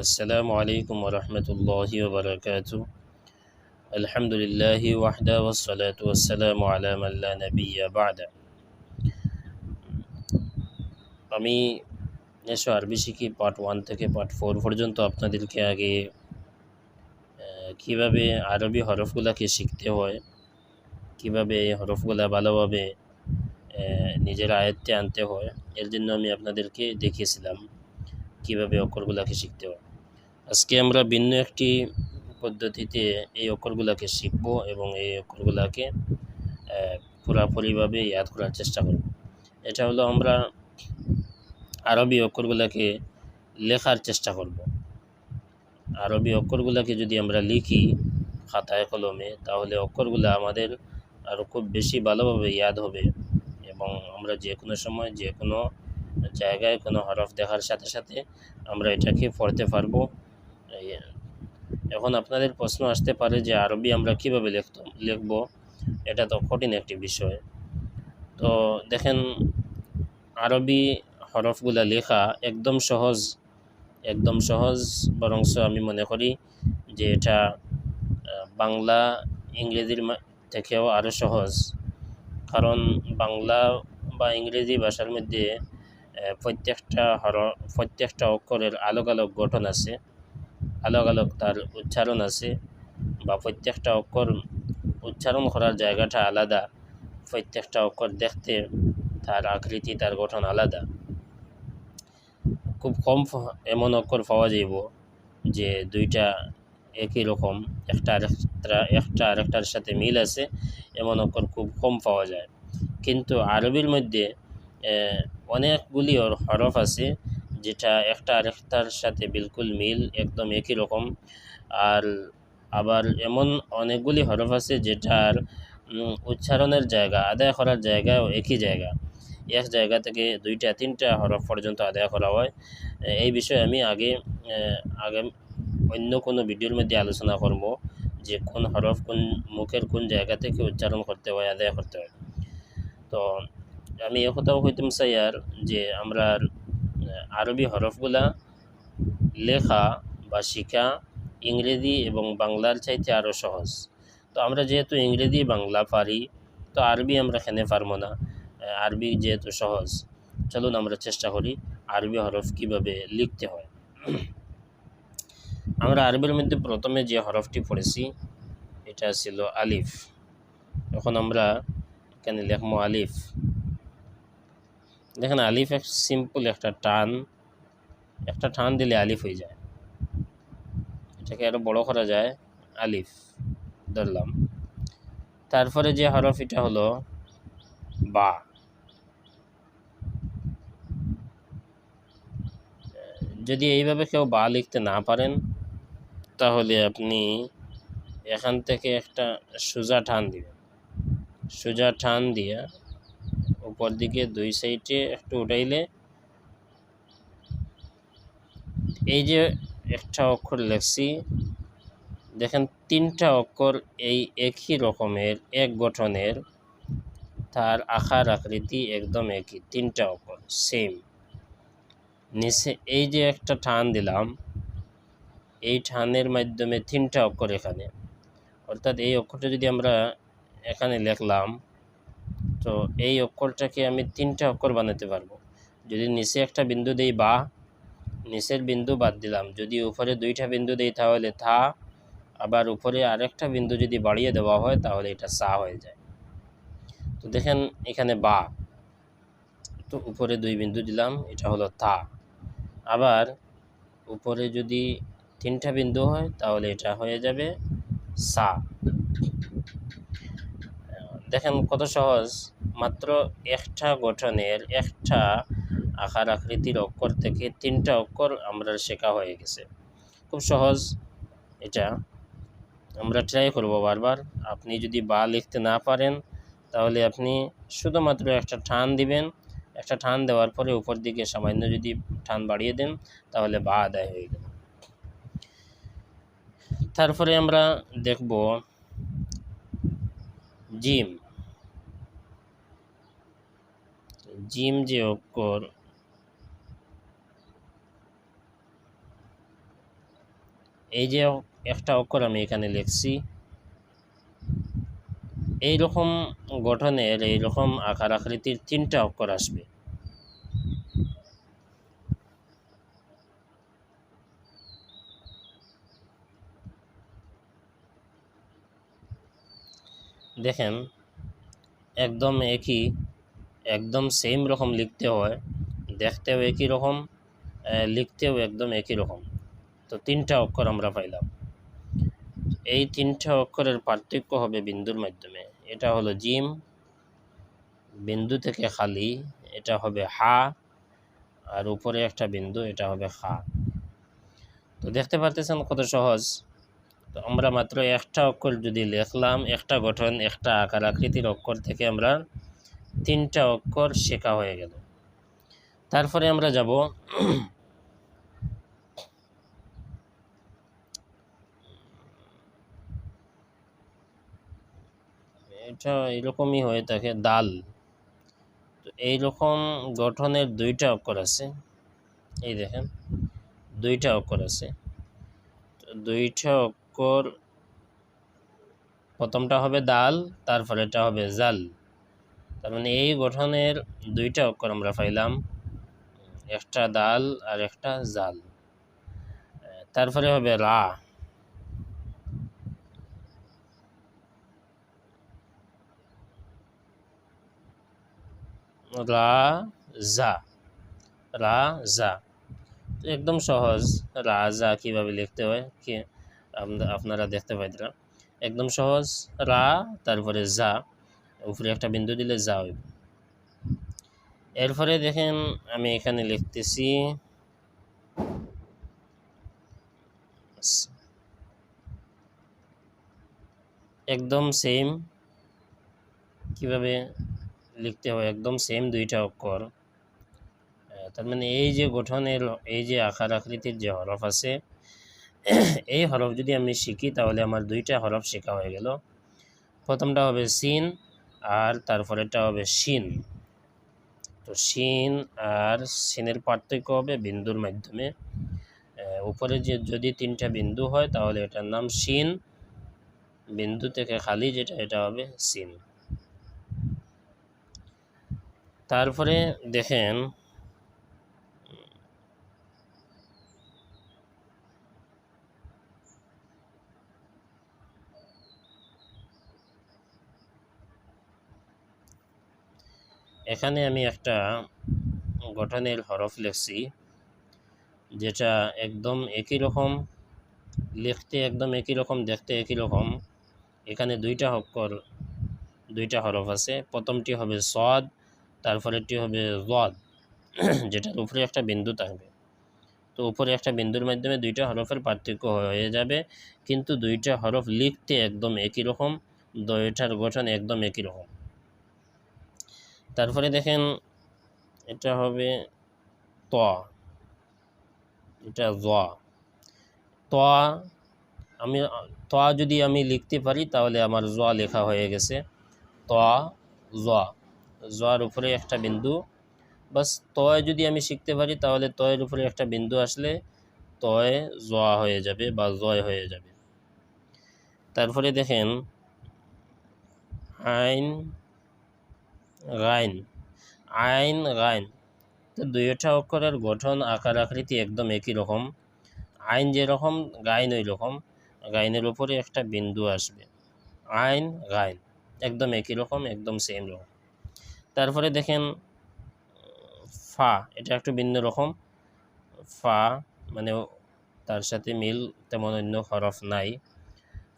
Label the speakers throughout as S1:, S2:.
S1: আসসালামু আলাইকুম রহমতুল্লাহি ওবরাকাত। আলহামদুলিল্লাহি ওয়াহদা ওসলাত ওসালাম আলাম আল্লাহ নবিয়া বাদা। আমি এসো আরবি শিখি পার্ট ওয়ান থেকে পার্ট ফোর পর্যন্ত আপনাদেরকে আগে কীভাবে আরবি হরফগুলাকে শিখতে হয়, কীভাবে হরফগুলা ভালোভাবে নিজের আয়ত্তে আনতে হয়, এর জন্য আমি আপনাদেরকে দেখিয়েছিলাম। কীভাবে অক্ষরগুলাকে শিখতে হয়। আজকে আমরা ভিন্ন একটি পদ্ধতিতে এই অক্ষরগুলাকে শিখব এবং এই অক্ষরগুলাকে পুরাপুরিভাবে ইয়াদ করার চেষ্টা করব। এটা হলো আমরা আরবি অক্ষরগুলাকে লেখার চেষ্টা করব। আরবি অক্ষরগুলাকে যদি আমরা লিখি খাতায় কলমে, তাহলে অক্ষরগুলো আমাদের আরও খুব বেশি ভালোভাবে ইয়াদ হবে এবং আমরা যে কোনো সময় যে কোনো জায়গায় কোনো হরফ দেখার সাথে সাথে আমরা এটাকে পড়তে পারব। এখন আপনাদের প্রশ্ন আসতে পারে যে আরবি আমরা কীভাবে লিখত, লিখব? এটা তো কঠিন একটি বিষয়। তো দেখেন, আরবি হরফগুলা লেখা একদম সহজ একদম সহজ, বরংস আমি মনে করি যে এটা বাংলা, ইংরেজির থেকেও আরও সহজ। কারণ বাংলা বা ইংরেজি ভাষার মধ্যে প্রত্যেকটা হর প্রত্যেকটা অক্ষরের আলোক আলোক গঠন আছে, আলোক আলোক তার উচ্চারণ আছে বা প্রত্যেকটা অক্ষর উচ্চারণ করার জায়গাটা আলাদা, প্রত্যেকটা অক্ষর দেখতে তার আকৃতি, তার গঠন আলাদা। খুব কম এমন অক্ষর পাওয়া যাইব যে দুইটা একই রকম, একটা আরেকটা, একটা আরেকটার সাথে মিল আছে, এমন অক্ষর খুব কম পাওয়া যায়। কিন্তু আরবির মধ্যে অনেকগুলি ওর হরফ আছে, যেটা একটা আরেকটার সাথে বিলকুল মিল, একদম একই রকম। আর আবার এমন অনেকগুলি হরফ আছে যেটার উচ্চারণের জায়গা, আদায় করার জায়গাও একই জায়গা। এক জায়গা থেকে দুইটা, তিনটা হরফ পর্যন্ত আদায় করা হয়। এই বিষয়ে আমি আগে আগে অন্য কোনো ভিডিওর মধ্যে আলোচনা করব, যে কোন হরফ কোন মুখের কোন জায়গা থেকে উচ্চারণ করতে হয়, আদায় করতে হয়। তো আমি একথাও হইতাম আর যে আমরা আরবি হরফগুলা লেখা বা শিখা ইংরেজি এবং বাংলার চাইতে আরও সহজ। তো আমরা যেহেতু ইংরেজি বাংলা পারি, তো আরবি আমরা খেনে পারব না? আরবি যেহেতু সহজ, চলুন আমরা চেষ্টা করি আরবি হরফ কীভাবে লিখতে হয়। আমরা আরবির মধ্যে প্রথমে যে হরফটি পড়েছি, এটা ছিল আলিফ। এখন আমরা এখানে লেখবো আলিফ। দেখেন আলিফ এক সিম্পল একটা টান একটা টান দিলে আলিফ হয়ে যায়। এটাকে আরও বড় করা যায়, আলিফ, ধরলাম। তারপরে যে হরফ এটা হলো বা। যদি এইভাবে কেউ বা লিখতে না পারেন, তাহলে আপনি এখান থেকে একটা সোজা টান দিবেন। সোজা টান দিয়ে উপর দিকে দুই সাইডে একটু উঠাইলে এই যে একটা অক্ষর লেখছি, দেখেন তিনটা অক্ষর এই একই রকমের, এক গঠনের, তার আকার, আকৃতি একদম একই, তিনটা অক্ষর সেম নিচে এই যে একটা টান দিলাম, এই টানের মাধ্যমে তিনটা অক্ষর এখানে। অর্থাৎ এই অক্ষরটা যদি আমরা এখানে লিখলাম তো এই অক্ষরটাকে আমি তিনটা অক্ষর বানাতে পারব। যদি নিচে একটা বিন্দু দেই বা, নিচের বিন্দু বাদ দিলাম। যদি উপরে দুইটা বিন্দু দেই তাহলে থা, আবার উপরে আরেকটা বিন্দু যদি বাড়িয়ে দেওয়া হয় তাহলে এটা সা হয়ে যায়। তো দেখেন এখানে বা, তো উপরে দুই বিন্দু দিলাম, এটা হলো থা। আবার উপরে যদি তিনটা বিন্দু হয় তাহলে এটা হয়ে যাবে সা। দেখেন কত সহজ। মাত্র একটা গঠনের একটা আকার আকৃতির অক্ষর থেকে তিনটা অক্ষর আমরা শেখা হয়ে গেছে। খুব সহজ এটা। আমরা ট্রাই করব বারবার। আপনি যদি বা লিখতে না পারেন, তাহলে আপনি শুধুমাত্র একটা টান দিবেন। একটা টান দেওয়ার পরে উপর দিকে সামান্য যদি টান বাড়িয়ে দেন, তাহলে বা আদায় হয়ে গেল। তারপরে আমরা দেখব জিম। জিম যে অক্ষর, এই যে একটা অক্ষর আমি এখানে লিখছি এই রকম গঠনের এই রকম আকার আকৃতির তিনটা অক্ষর আসবে। দেখেন, একদম একই একদম সেম রকম লিখতে হয়। দেখতেও একই রকম লিখতেও একদম একই রকম। তো তিনটা অক্ষর আমরা পাইলাম। এই তিনটা অক্ষরের পার্থক্য হবে বিন্দুর মাধ্যমে। এটা হলো জিম, বিন্দু থেকে খালি, এটা হবে হা, আর উপরে একটা বিন্দু, এটা হবে খা। তো দেখতে পারতেছেন কত সহজ? তো আমরা মাত্র একটা অক্ষর যদি লিখলাম, একটা গঠন, একটা আকার আকৃতির অক্ষর থেকে আমরা তিনটা অক্ষর শেখা হয়ে গেল। তারপরে আমরা যাব এটা এরকমই হয়ে থাকে দাল। তো এইরকম গঠনের দুইটা অক্ষর আছে। এই দেখেন, দুইটা অক্ষর আছে। দুইটা অক্ষর, প্রথমটা হবে দাল তারপরে এটা হবে জাল। তার মানে এই গঠনের দুইটা অক্ষর আমরা পাইলাম, একটা দাল আর একটা জাল। তারপরে হবে রা। রা, জা। রা, জা। একদম সহজ। রাজা কীভাবে লিখতে হয়, কি আপনারা দেখতে পাইতরা। একদম সহজ। রা, তারপরে যা উপরে একটা বিন্দু দিলে যা হইব। এরপরে দেখেন আমি এখানে লিখতেছি, একদম সেম কীভাবে লিখতে হয় একদম সেম দুইটা অক্ষর। তার মানে এই যে গঠনের এই যে আকার আকৃতির যে হরফ আছে, এই হরফ যদি আমি শিখি, তাহলে আমার দুইটা হরফ শেখা হয়ে গেল। প্রথমটা হবে সিন আর তারপরেটা হবে শিন তো শিন আর সিনের পার্থক্য হবে বিন্দুর মাধ্যমে। উপরে যে যদি তিনটা বিন্দু হয়, তাহলে এটার নাম শিন বিন্দু থেকে খালি যেটা, এটা হবে সিন। তারপরে দেখেন এখানে আমি একটা গঠনের হরফ লিখছি, যেটা একদম একই রকম, লিখতে একদম একই রকম, দেখতে একই রকম। এখানে দুইটা অক্ষর, দুইটা হরফ আছে। প্রথমটি হবে সদ, তারপরেরটি হবে জদ যেটার উপরে একটা বিন্দু থাকবে। তো উপরে একটা বিন্দুর মাধ্যমে দুইটা হরফের পার্থক্য হয়ে যাবে, কিন্তু দুইটা হরফ লিখতে একদম একই রকম, দুইটার গঠন একদম একই রকম। তারপরে দেখেন এটা হবে ত। এটা জ। ত, আমি, ত যদি আমি লিখতে পারি, তাহলে আমার জ লেখা হয়ে গেছে। ত, জ। জর উপরে একটা বিন্দু। বাস, তয় যদি আমি শিখতে পারি, তাহলে তয়ের উপরে একটা বিন্দু আসলে তয় জয়া হয়ে যাবে বা জয় হয়ে যাবে। তারপরে দেখেন, আইন গাইন আইন গাইন তো দুইটা অক্ষরের গঠন, আকার, আকৃতি একদম একই রকম। আইন যেরকম, গাইন ওই রকম গাইনের উপরে একটা বিন্দু আসবে। আইন, গাইন। একদম একই রকম, একদম সেম রকম। তারপরে দেখেন, ফা, এটা একটু ভিন্ন রকম। ফা মানে তার সাথে মিল তেমন অন্য হরফ নাই।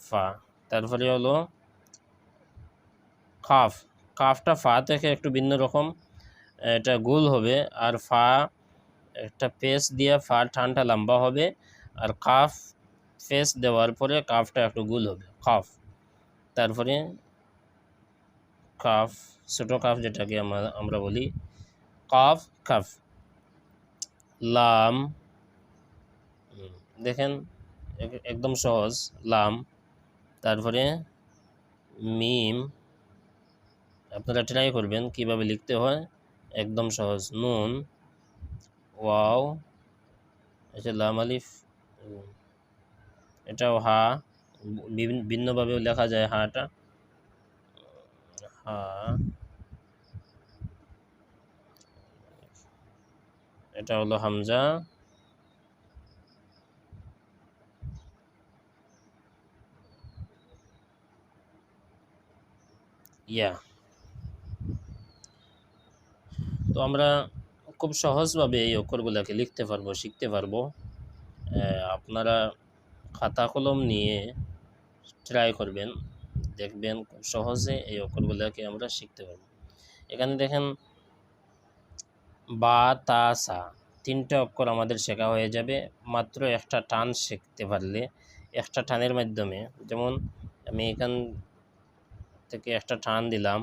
S1: ফা। তারপরে হলো, কাফ। কাফটা ফা থেকে একটু ভিন্ন রকম, এটা গোল হবে, আর ফা একটা পেস দিয়ে ফা টানটা লম্বা হবে, আর কাফ ফেস দেওয়ার পরে কাফটা একটু গোল হবে, কাফ। তারপরে কাফ, ছোটো কাফ যেটাকে আমরা বলি, কাফ কাফ। লাম দেখেন একদম সহজ, লাম। তারপরে মিম আপনারা ট্রাই করবেন কীভাবে লিখতে হয়। একদম সহজ। নুন, ওয়াও আচ্ছা লাম আলিফ, এটাও হা ভিন্নভাবেও লেখা যায় হাটা। হা, এটা হলো হামজা। ইয়া। তো আমরা খুব সহজভাবে এই অক্ষরগুলোকে লিখতে পারব, শিখতে পারব। আপনারা খাতা কলম নিয়ে ট্রাই করবেন, দেখবেন খুব সহজে এই অক্ষরগুলোকে আমরা শিখতে পারব। এখানে দেখেন, বা, তা, সা তিনটা অক্ষর আমাদের শেখা হয়ে যাবে, মাত্র একটা টান শিখতে পারলে, একটা টানের মাধ্যমে। যেমন আমি এখান থেকে একটা টান দিলাম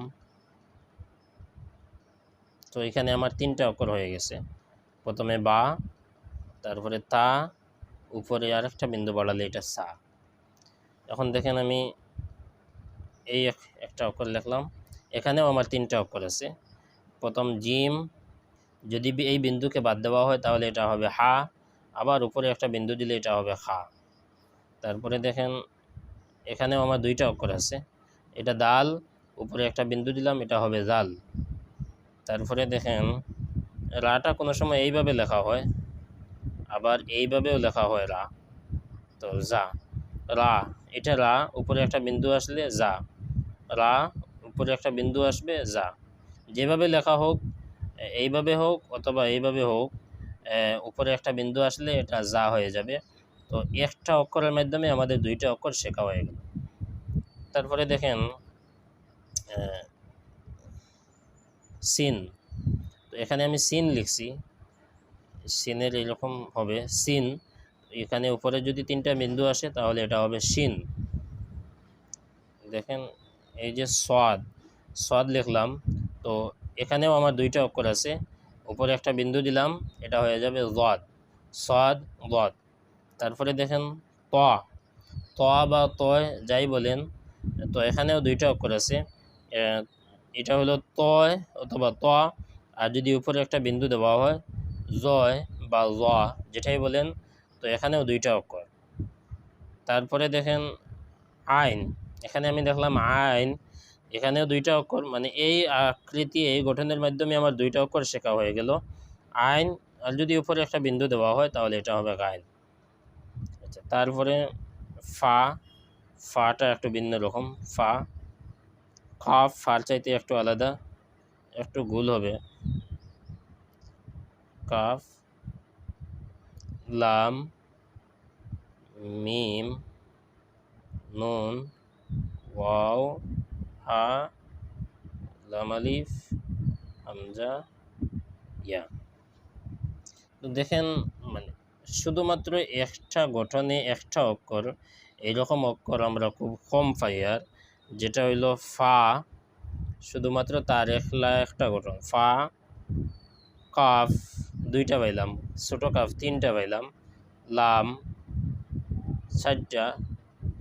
S1: তো এখানে আমার তিনটা অক্ষর হয়ে গেছে। প্রথমে বা, তারপরে তা, উপরে আরেকটা বিন্দু বাড়ালে এটা সা। এখন দেখেন আমি এই এক- একটা অক্ষর লিখলাম। এখানেও আমার তিনটা অক্ষর আছে। প্রথম জিম, যদি এই বিন্দুকে বাদ দেওয়া হয় তাহলে এটা হবে হা। আবার উপরে একটা বিন্দু দিলে এটা হবে খা। তারপরে দেখেন, এখানেও আমার দুইটা অক্ষর আছে। এটা দাল, উপরে একটা বিন্দু দিলাম, এটা হবে জাল। তারপরে দেখেন, রাটা কোনো সময় এইভাবে লেখা হয়, আবার এইভাবেও লেখা হয় রা। তো যা, রা, এটা রা, উপরে একটা বিন্দু আসলে যা। রা, উপরে একটা বিন্দু আসবে যা। যেভাবে লেখা হোক, এইভাবে হোক অথবা এইভাবে হোক উপরে একটা বিন্দু আসলে এটা যা হয়ে যাবে। তো একটা অক্ষরের মাধ্যমে আমাদের দুইটা অক্ষর শেখা হয়ে গেল। তারপরে দেখেন সিন। তো এখানে আমি সিন লিখছি। সিনের এরকম হবে সিন। এখানে উপরে যদি তিনটা বিন্দু আসে, তাহলে এটা হবে সিন। দেখেন, এই যে সোয়াদ সোয়াদ লিখলাম। তো এখানেও আমার দুইটা অক্ষর আছে। উপরে একটা বিন্দু দিলাম, এটা হয়ে যাবে জদ সোয়াদ গদ তারপরে দেখেন, ত। ত বা তয় যাই বলেন, তো এখানেও দুইটা অক্ষর আছে। এটা হলো তয় অথবা ত, আর যদি উপরে একটা বিন্দু দেওয়া হয়, জয় বা জ, যেটাই বলেন, তো এখানেও দুইটা অক্ষর। তারপরে দেখেন আইন, এখানে আমি দেখলাম আইন, এখানেও দুইটা অক্ষর মানে এই আকৃতি, এই গঠনের মাধ্যমে আমার দুইটা অক্ষর শেখা হয়ে গেল। আইন, আর যদি উপরে একটা বিন্দু দেওয়া হয়, তাহলে এটা হবে গাইন। আচ্ছা তারপরে ফা, ফাটা একটু ভিন্ন রকম, ফা কাফ ফার চাইতে একটু আলাদা। একটু গুল হবে। কাফ লাম, মিম, নুন, ওয়াও, হা, লাম আলিফ, হামজা, ইয়া। তো দেখেন মানে শুধুমাত্র একটা গঠনে একটা অক্ষর এইরকম অক্ষর আমরা খুব কম পাই আর যেটা হইল ফা, শুধুমাত্র তার একলা একটা গঠন। ফা, কাফ, দুইটা পাইলাম, ছোটো কাফ তিনটা পাইলাম, লাম, চারটা,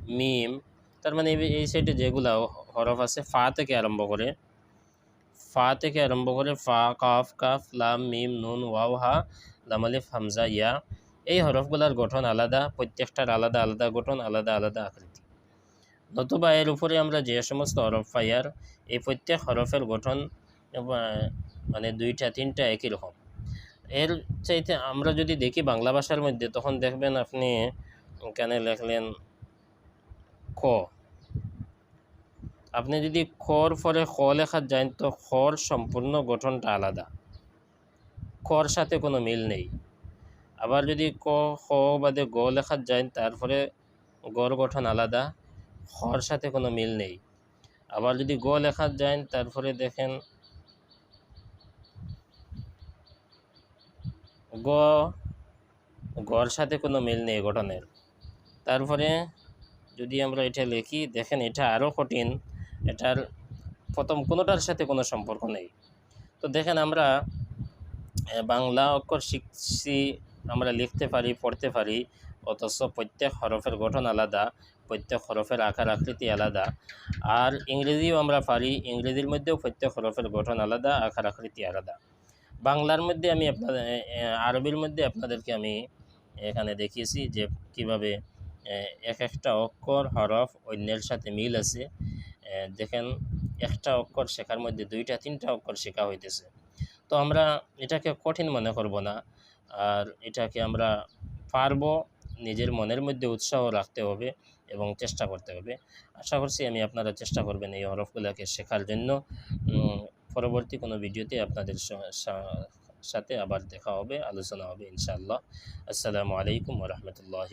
S1: মিম, তার মানে এই- সাইডে যেগুলা হরফ আছে, ফা থেকে আরম্ভ করে, ফা থেকে আরম্ভ করে ফা, কাফ কাফ, লাম, মিম, নুন, ওয়াও, হা, লাম, আলিফ, হামজা, ইয়া, এই হরফগুলার গঠন আলাদা, প্রত্যেকটার আলাদা আলাদা গঠন, আলাদা আলাদা আকৃতি। নতুবা এর উপরে আমরা যে সমস্ত হরফ পাই আর এই প্রত্যেক হরফের গঠন মানে দুইটা, তিনটা একই রকম। এর চাইতে আমরা যদি দেখি বাংলা ভাষার মধ্যে, তখন দেখবেন আপনি এখানে লেখলেন ক আপনি যদি খর পরে খ লেখা যান, তো খর সম্পূর্ণ গঠনটা আলাদা। খর সাথে কোনো মিল নেই। আবার যদি ক, খ বাদে গ লেখা যায় তারপরে গর গঠন আলাদা। খর সাথে কোনো মিল নেই। আবার যদি গ লেখা যায় তারপরে দেখেন, গ, গর সাথে কোনো মিল নেই গঠনের। তারপরে যদি আমরা এটা লিখি, দেখেন এটা আরও কঠিন, এটার প্রথম কোনোটার সাথে কোনো সম্পর্ক নেই। তো দেখেন আমরা বাংলা অক্ষর শিখছি, আমরা লিখতে পারি, পড়তে পারি, অথচ প্রত্যেক হরফের গঠন আলাদা। প্রত্যেক হরফের আকার আকৃতি আলাদা। আর ইংরেজিও আমরা পারি, ইংরেজির মধ্যেও প্রত্যেক হরফের গঠন আলাদা, আকার আকৃতি আলাদা। বাংলার মধ্যে আমি আপনাদের আরবির মধ্যে আপনাদেরকে আমি এখানে দেখিয়েছি যে কীভাবে এক একটা অক্ষর, হরফ অন্যের সাথে মিল আছে। দেখেন, একটা অক্ষর শেখার মধ্যে দুইটা, তিনটা অক্ষর শেখা হইতেছে। তো আমরা এটাকে কঠিন মনে করব না। আর এটাকে আমরা পারব, নিজের মনের মধ্যে উৎসাহ রাখতে হবে। এবং চেষ্টা করতে হবে। আশা করছি আমি আপনারা চেষ্টা করবেন এই হরফগুলোকে শেখার জন্য। পরবর্তী কোনো ভিডিওতে আপনাদের সাথে আবার দেখা হবে, আলোচনা হবে ইনশাআল্লাহ। আসসালামু আলাইকুম রহমতুল্লাহ